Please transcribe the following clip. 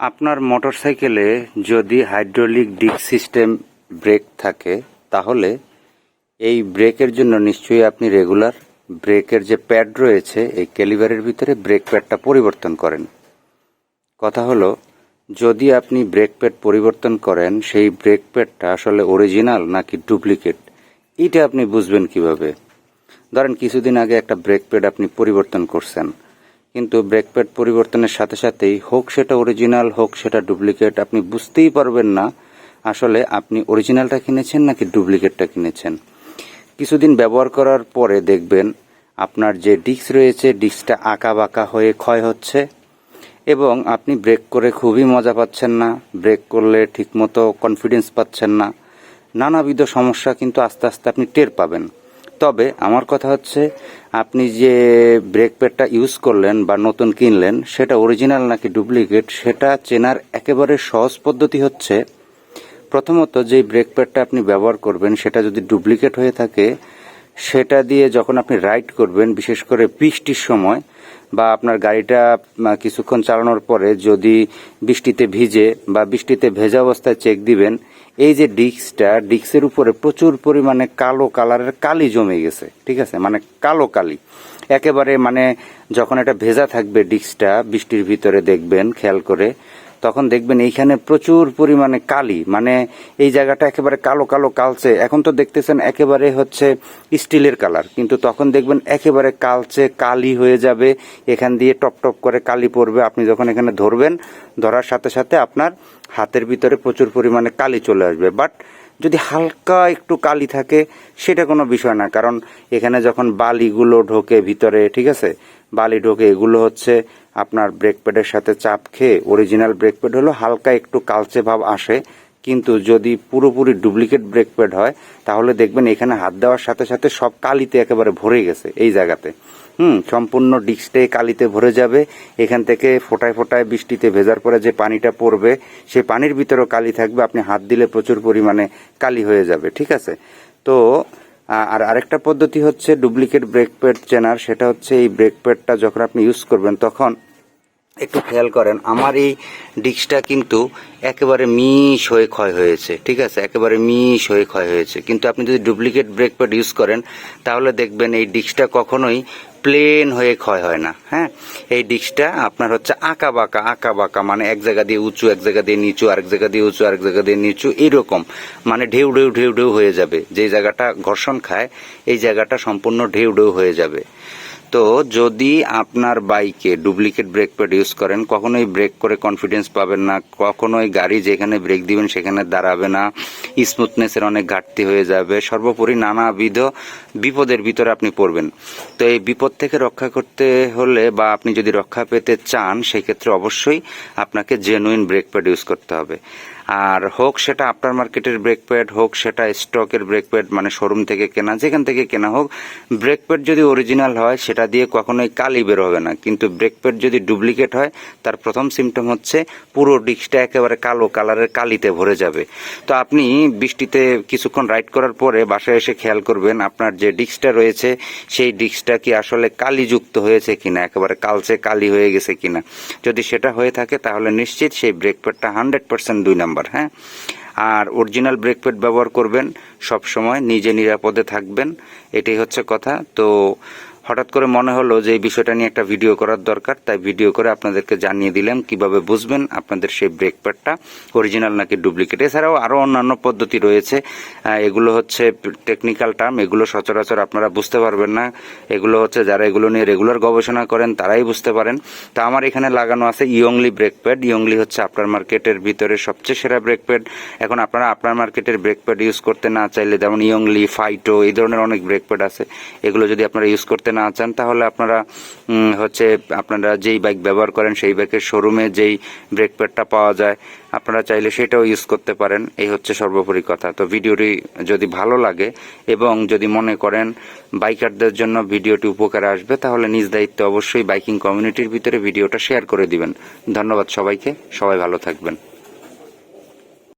আপনার মোটরসাইকেলে যদি হাইড্রোলিক ডিস্ক সিস্টেম ব্রেক থাকে, তাহলে এই ব্রেকের জন্য নিশ্চয়ই আপনি রেগুলার ব্রেকের যে প্যাড রয়েছে, এই ক্যালিভারের ভিতরে ব্রেক প্যাডটা পরিবর্তন করেন। কথা হলো, যদি আপনি ব্রেক প্যাড পরিবর্তন করেন, সেই ব্রেক প্যাডটা আসলে অরিজিনাল নাকি ডুপ্লিকেট, এটা আপনি বুঝবেন কীভাবে? ধরেন কিছুদিন আগে একটা ব্রেক প্যাড আপনি পরিবর্তন করছেন। কিন্তু ব্রেক প্যাড পরিবর্তনের সাথে সাথেই হোক সেটা অরিজিনাল হোক সেটা ডুপ্লিকেট আপনি বুঝতেই পারবেন না আসলে আপনি অরিজিনালটা কিনেছেন নাকি ডুপ্লিকেটটা কিনেছেন। কিছুদিন ব্যবহার করার পরে দেখবেন আপনার যে ডিস্ক রয়েছে ডিস্কটা আঁকা বাঁকা হয়ে ক্ষয় হচ্ছে এবং আপনি ব্রেক করে খুবই মজা পাচ্ছেন না ব্রেক করলে ঠিকমতো কনফিডেন্স পাচ্ছেন না। নানাবিধ সমস্যা কিন্তু আস্তে আস্তে আপনি টের পাবেন। তবে আমার কথা হচ্ছে, আপনি যে ব্রেক প্যাডটা ইউজ করলেন বা নতুন কিনলেন, সেটা অরিজিনাল নাকি ডুপ্লিকেট সেটা চেনার একেবারে সহজ পদ্ধতি হচ্ছে, প্রথমত যে ব্রেক প্যাডটা আপনি ব্যবহার করবেন, সেটা যদি ডুপ্লিকেট হয়ে থাকে, সেটা দিয়ে যখন আপনি রাইড করবেন, বিশেষ করে বৃষ্টির সময় বা আপনার গাড়িটা কিছুক্ষণ চালানোর পরে যদি বৃষ্টিতে ভিজে বা বৃষ্টিতে ভেজা অবস্থায় চেক দিবেন, এই যে ডিস্কটা, ডিস্কের উপরে প্রচুর পরিমাণে কালো কালারের কালি জমে গেছে, ঠিক আছে? মানে কালো কালি। একেবারে মানে যখন এটা ভেজা থাকবে ডিস্কটা, বৃষ্টির ভিতরে দেখবেন, খেয়াল করে। তখন দেখবেন এইখানে প্রচুর পরিমাণে কালি মানে এই জায়গাটা একেবারে কালো কালো কালচে। এখন তো দেখতেছেন একেবারে হচ্ছে স্টিলের কালার, কিন্তু তখন দেখবেন একেবারে কালচে কালি হয়ে যাবে। এখান দিয়ে টপ টপ করে কালি পড়বে। আপনি যখন এখানে ধরবেন, ধরার সাথে সাথে আপনার হাতের ভিতরে প্রচুর পরিমাণে কালি চলে আসবে। বাট যদি হালকা একটু কালি থাকে, সেটা কোনো বিষয় না। কারণ এখানে যখন বালিগুলো ঢোকে ভিতরে, ঠিক আছে? বালি ঢোকে। এগুলো হচ্ছে আপনার ব্রেক প্যাডের সাথে চাপ খেয়ে। অরিজিনাল ব্রেক প্যাড হলো হালকা একটু কালচে ভাব আসে। কিন্তু যদি পুরোপুরি ডুপ্লিকেট ব্রেক প্যাড হয়, তাহলে দেখবেন এখানে হাত দেওয়ার সাথে সাথে সব কালিতে একেবারে ভরে গেছে এই জায়গাতে। হুম, সম্পূর্ণ ডিস্কটাই কালিতে ভরে যাবে। এখান থেকে ফোটায় ফোটায় বৃষ্টিতে ভেজার পরে যে পানিটা পড়বে সেই পানির ভিতরেও কালি থাকবে। আপনি হাত দিলে প্রচুর পরিমাণে কালি হয়ে যাবে, ঠিক আছে? তো আর আরেকটা পদ্ধতি হচ্ছে ডুপ্লিকেট ব্রেক প্যাড চেনার। সেটা হচ্ছে এই ব্রেক প্যাডটা যখন আপনি ইউজ করবেন, তখন একটু খেয়াল করেন, আমার এই ডিস্কটা কিন্তু একেবারে মিস হয়ে ক্ষয় হয়েছে, ঠিক আছে? একেবারে মিস হয়ে ক্ষয় হয়েছে। কিন্তু আপনি যদি ডুপ্লিকেট ব্রেক প্যাড ইউজ করেন, তাহলে দেখবেন এই ডিস্কটা কখনোই প্লেন হয়ে ক্ষয় হয় না হ্যাঁ? এই ডিস্কটা আপনার হচ্ছে আঁকা বাঁকা আঁকা বাঁকা মানে এক জায়গা দিয়ে উঁচু, এক জায়গা দিয়ে নিচু, আরেক জায়গা দিয়ে উঁচু, আরেক জায়গা দিয়ে নিচু, এরকম মানে ঢেউ ঢেউ ঢেউ ঢেউ হয়ে যাবে। যে জায়গাটা ঘর্ষণ খায়, এই জায়গাটা সম্পূর্ণ ঢেউ ঢেউ হয়ে যাবে। তো যদি আপনার বাইকে ডুপ্লিকেট ব্রেক প্যাড ইউজ করেন, কখনোই ব্রেক করে কনফিডেন্স পাবেন না, কখনোই গাড়ি যেখানে ব্রেক দিবেন সেখানে দাঁড়াবে না স্মুথনেসের অনেক ঘাটতি হয়ে যাবে, সর্বোপরি নানাবিধ বিপদের ভিতরে আপনি পড়বেন। তো এই বিপদ থেকে রক্ষা করতে হলে বা আপনি যদি রক্ষা পেতে চান, সেক্ষেত্রে অবশ্যই আপনাকে জেনুইন ব্রেক প্যাড ইউজ করতে হবে। আর হোক সেটা আফটার মার্কেটের ব্রেক প্যাড হোক সেটা স্টকের ব্রেক প্যাড মানে শোরুম থেকে কেনা, যেখান থেকে কেনা হোক ব্রেক প্যাড যদি অরিজিনাল হয়, সেটা দিয়ে কখনোই কালি বের হবে না। কিন্তু ব্রেক প্যাড যদি ডুপ্লিকেট হয়, তার প্রথম সিমটম হচ্ছে পুরো ডিস্কটা একেবারে কালো কালারের কালিতে ভরে যাবে। তো আপনি বৃষ্টিতে কিছুক্ষণ রাইড করার পরে বাসায় এসে খেয়াল করবেন, আপনার যে ডিস্কটা রয়েছে, সেই ডিস্কটা কি আসলে কালিযুক্ত হয়েছে কিনা, একেবারে কালচে কালি হয়ে গেছে কিনা। যদি সেটা হয়ে থাকে, তাহলে নিশ্চিত সেই ব্রেক প্যাডটা হান্ড্রেড পার্সেন্ট দুই নাম্বার হ্যাঁ? আর অরিজিনাল ব্রেক প্যাড ব্যবহার করবেন সব সময় নিজে নিরাপদে থাকবেন, এটাই হচ্ছে কথা। তো হঠাৎ করে মনে হলো যে এই বিষয়টা নিয়ে একটা ভিডিও করার দরকার, তাই ভিডিও করে আপনাদেরকে জানিয়ে দিলাম কীভাবে বুঝবেন আপনাদের সেই ব্রেক প্যাডটা অরিজিনাল নাকি ডুপ্লিকেট এছাড়াও আরও অন্যান্য পদ্ধতি রয়েছে এগুলো হচ্ছে টেকনিক্যাল টার্ম এগুলো সচরাচর আপনারা বুঝতে পারবেন না। এগুলো হচ্ছে যারা এগুলো নিয়ে রেগুলার গবেষণা করেন, তারাই বুঝতে পারেন। তো আমার এখানে লাগানো আছে ইয়ংলি ব্রেক প্যাড ইয়ংলি হচ্ছে আপনার মার্কেটের ভিতরে সবচেয়ে সেরা ব্রেক প্যাড এখন আপনারা আপনার মার্কেটের ব্রেক প্যাড ইউজ করতে না চাইলে, যেমন ইয়ংলি ফাইটো এই ধরনের অনেক ব্রেক প্যাড আছে। এগুলো যদি আপনারা ইউজ করতে না চান, তাহলে আপনারা হচ্ছে আপনারা যেই বাইক ব্যবহার করেন, সেই বাইকের শোরুমে যেই ব্রেক প্যাডটা পাওয়া যায়, আপনারা চাইলে সেটাও ইউজ করতে পারেন। এই হচ্ছে সর্বোপরি কথা। তো ভিডিওটি যদি ভালো লাগে এবং যদি মনে করেন বাইকারদের জন্য ভিডিওটি উপকারে আসবে, তাহলে নিজ দায়িত্বে অবশ্যই বাইকিং কমিউনিটির ভিতরে ভিডিওটা শেয়ার করে দিবেন। ধন্যবাদ সবাইকে। সবাই ভালো থাকবেন।